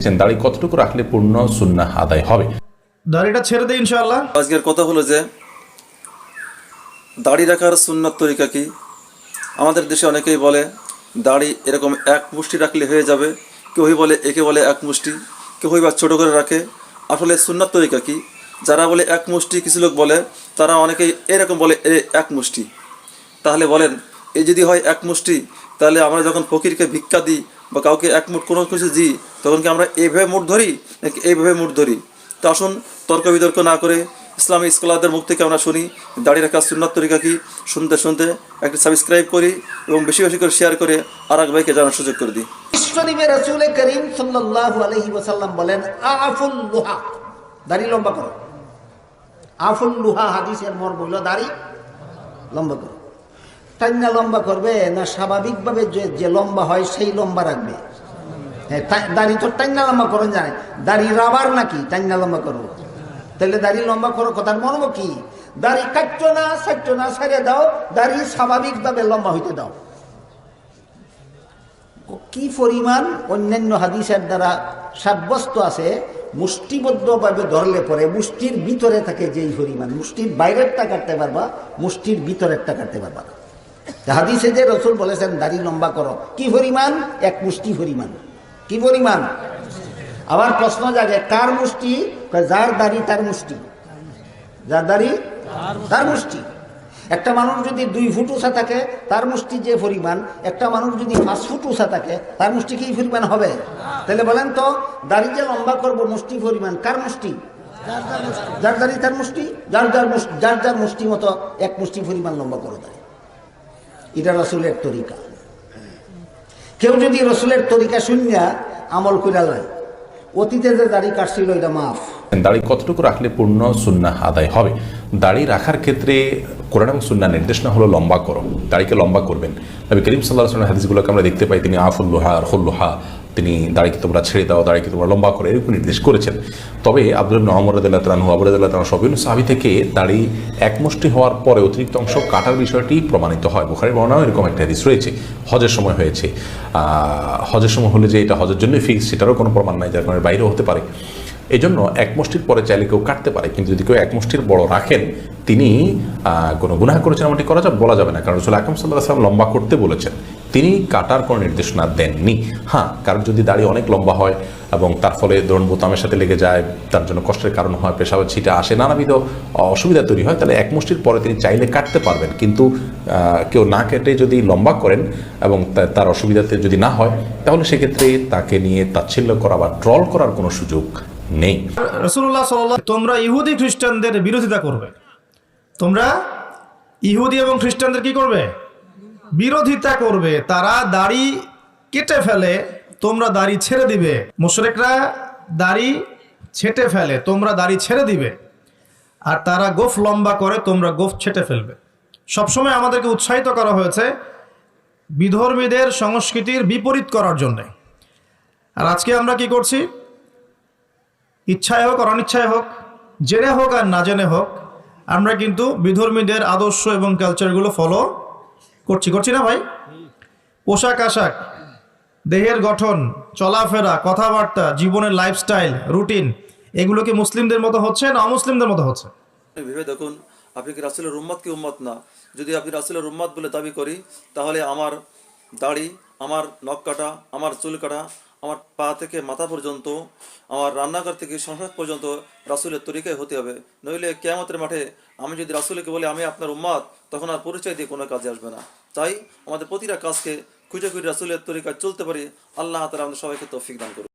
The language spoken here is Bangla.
দাড়ি কতটুকু রাখলে পূর্ণ সুন্নাহ আদায় হবে? দাড়িটা ছেড়ে দে ইনশাআল্লাহ। আজকের কথা হলো যে দাড়ি রাখার সুন্নাত তরিকা কি? আমাদের দেশে অনেকেই বলে দাড়ি এরকম এক মুষ্টি রাখলে হয়ে যাবে। কেউই বলে একে বলে এক মুষ্টি। কেউই বা ছোটো করে রাখে। আসলে সুন্নাত তরিকা কি? যারা বলে এক মুষ্টি কিছু লোক বলে তারা অনেকেই এরকম বলে এ এক মুষ্টি। তাহলে বলেন এই যদি হয় এক মুষ্টি তাহলে আমরা যখন ফকিরকে ভিক্ষা দিই বা কাউকে এক মুঠ কোনো কিছু দিই তখন কি আমরা এইভাবে মুঠ ধরি, নাকি এইভাবে মুঠ ধরি? তো আসুন, তর্ক বিতর্ক না করে ইসলামী স্কলারদের মুখ থেকে আমরা শুনি, দাড়ি রাখার সুন্নাত তরিকা কি শুনতে শুনতে একটি সাবস্ক্রাইব করি এবং বেশি বেশি করে শেয়ার করে আর এক ভাইকে জানার সুযোগ করে দিই। বলেন লুহা। দাড়ি লম্বা করো। আফুল লুহা হাদিসের মর বলল দাড়ি লম্বা করো। টাইনা লম্বা করবে না স্বাভাবিকভাবে যে যে লম্বা হয় সেই লম্বা রাখবে। হ্যাঁ দাড়ি তো টাইনা লম্বা করো জানে দাড়ি রাবার নাকি টাইনা লম্বা করো তাহলে দাড়ি লম্বা করো কথার মর্ম কি? দাড়ি কাটছো না সাটছো না সারে দাও, দাড়ি স্বাভাবিকভাবে লম্বা হইতে দাও। কি পরিমাণ অন্যান্য হাদিসের দ্বারা সাব্যস্ত আছে, মুষ্টিবদ্ধভাবে ধরলে পরে মুষ্টির ভিতরে থাকে যেই পরিমাণ। মুষ্টির বাইরেরটা কাটতে পারবা, মুষ্টির ভিতরেরটা কাটতে পারবা না। হাদিসে যে রসুল বলেছেন, দাড়ি লম্বা করো। কি পরিমাণ? এক মুষ্টি পরিমাণ। কি পরিমাণ? আবার প্রশ্ন জাগে, কার মুষ্টি? যার দাড়ি তার মুষ্টি। যার দাড়ি? তার মুষ্টি। একটা মানুষ যদি দুই ফুট উঁচা থাকে, তার মুষ্টি যে পরিমাণ, একটা মানুষ যদি পাঁচ ফুট উঁচা থাকে, তার মুষ্টি কি পরিমাণ হবে? তাহলে বলেন তো, দাড়ি যে লম্বা করব, মুষ্টি পরিমাণ, কার মুষ্টি? যার দাড়ি তার মুষ্টি। যার যার মুষ্টি, যার যার মুষ্টি মতো এক মুষ্টি পরিমাণ লম্বা করো দেয় এটা রসুলের তরিকা। কেউ যদি রসুলের তরিকা শুনিয়া আমল করে লয় অতীতে যে দাড়ি কাটছিল, এটা মাফ। দাড়ি কতটুকু রাখলে পূর্ণ সুন্না আদায় হবে? দাড়ি রাখার ক্ষেত্রে কোরআন এবং সুন্না নির্দেশনা হলো লম্বা করো। দাড়িকে লম্বা করবেন। নবী করিম সাল্লাহ হাদিসগুলোকে আমরা দেখতে পাই, তিনি আফুল্লোহা আর হল্লোহা তিনি দাড়িকে তোমরা ছেড়ে দাও, দাড়িকে তোমরা লম্বা করে, এরকম নির্দেশ করেছেন। তবে আব্দুল নহমর রদুল্লাহ তালাহু আবরদুল্লাহ তালাহ সবিন সাহাবি থেকে দাড়ি একমুষ্টি হওয়ার পরে অতিরিক্ত অংশ কাটার বিষয়টি প্রমাণিত হয়। বোখারি বর্ণাও এরকম একটা হাদিস রয়েছে, হজের সময় হয়েছে। হজের সময় হলে যে এটা হজের জন্যই ফিক্স সেটারও কোনো প্রমাণ নাই, যার কারণে বাইরেও হতে পারে। এই জন্য এক মুষ্টির পরে চাইলে কেউ কাটতে পারে, কিন্তু যদি কেউ এক মুষ্টির বড় রাখেন, তিনি কোনো গুনাহ করেছেন এমনটি করা যাবে, বলা যাবে না, কারণ রসুল আকরম সাল্লাহ সাল্লাম লম্বা করতে বলেছেন। তিনি কাটার কোনো নির্দেশনা দেননি। হ্যাঁ কারণ যদি দাড়ি অনেক লম্বা হয় এবং তার ফলে ধরুন বোতামের সাথে লেগে যায়, তার জন্য কষ্টের কারণ হয় পেশাবের ছিটা আসে, নানাবিধ অসুবিধা তৈরি হয়, তাহলে এক মুষ্টির পরে তিনি চাইলে কাটতে পারবেন। কিন্তু কেউ না কেটে যদি লম্বা করেন এবং তার অসুবিধাতে যদি না হয়, তাহলে সেক্ষেত্রে তাকে নিয়ে তাচ্ছিল্য করা বা ট্রল করার কোনো সুযোগ নেই। রসুল্লাহ সাল্লাহ তোমরা ইহুদি খ্রিস্টানদের বিরোধিতা করবে। তোমরা ইহুদি এবং খ্রিস্টানদের কি করবে? বিরোধিতা করবে। তারা দাড়ি কেটে ফেলে, তোমরা দাড়ি ছেড়ে দিবে। মুশরেকরা দাড়ি ছেটে ফেলে, তোমরা দাড়ি ছেড়ে দিবে। আর তারা গোফ লম্বা করে, তোমরা গোফ ছেটে ফেলবে। সবসময় আমাদেরকে উৎসাহিত করা হয়েছে বিধর্মীদের সংস্কৃতির বিপরীত করার জন্যে। আর আজকে আমরা কি করছি? ইচ্ছায় হোক আর অনিচ্ছায় হোক, জেনে হোক আর না জেনে হোক, আমরা কিন্তু বিধর্মীদের আদর্শ এবং কালচারগুলো ফলো করছি। করছি না ভাই? পোশাক আশাক, দেহের গঠন, চলাফেরা, কথাবার্তা, জীবনের লাইফস্টাইল রুটিন এগুলো কি মুসলিমদের মতো হচ্ছে না অমুসলিমদের মতো হচ্ছে? ভেবে দেখুন, আপনি কি রাসুলের উম্মত কি উম্মত না? যদি আপনি রাসুলের উম্মত বলে দাবি করি, তাহলে আমার দাড়ি, আমার নখ কাটা, আমার চুল কাটা আমার পা থেকে মাথা পর্যন্ত, আমার রান্নাঘর থেকে সংসার পর্যন্ত রাসুলের তরিকায় হতে হবে। নইলে কেয়ামতের মাঠে আমি যদি রাসুলকে বলি, আমি আপনার উম্মাদ, তখন আর পরিচয় দিয়ে কোনো কাজে আসবে না। তাই আমাদের প্রতিটা কাজকে খুঁজে খুঁজে রাসুলের তরিকায় চলতে পারি। আল্লাহ তালা আমাদের সবাইকে তৌফিক দান করুন